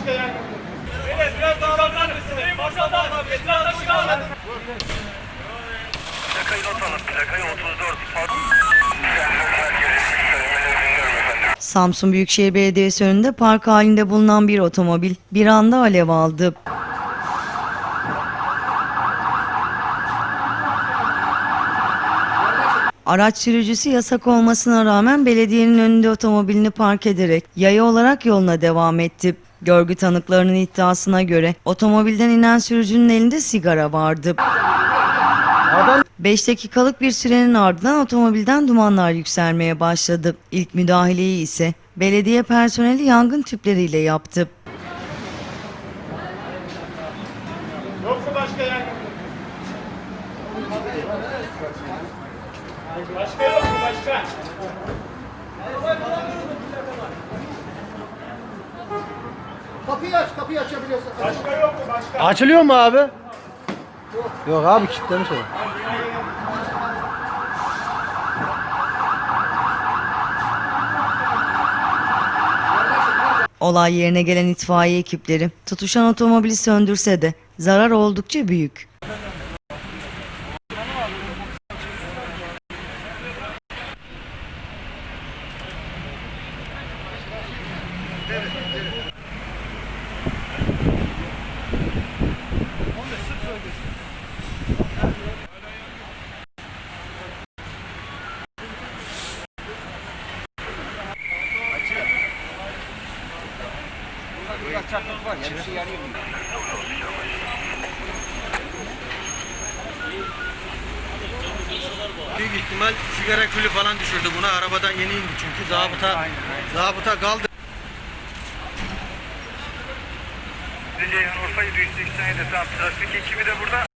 başka yer. Beyler biraz daha bakar mısınız? Boşaltın abi. Etrafta kalın. Plakayı not alın. Plakayı 34. Samsun Büyükşehir Belediyesi önünde park halinde bulunan bir otomobil bir anda alev aldı. Araç sürücüsü yasak olmasına rağmen belediyenin önünde otomobilini park ederek yaya olarak yoluna devam etti. Görgü tanıklarının iddiasına göre otomobilden inen sürücünün elinde sigara vardı. 5 dakikalık bir sürenin ardından otomobilden dumanlar yükselmeye başladı. İlk müdahaleyi ise belediye personeli yangın tüpleriyle yaptı. Yok mu başka yer? Başka yok mu başka? Kapıyı aç, kapıyı açabiliyorsun. Başka yok mu başka? Açılıyor mu abi? Yok abi kilitlemiş o. Olay yerine gelen itfaiye ekipleri tutuşan otomobili söndürse de zarar oldukça büyük. Büyük ihtimal sigara külü falan düşürdü buna. Arabadan yeni indi çünkü. Zabıta, zabıta kaldı. Ceyhan Urfa 787 tam trafik ekibi de burada.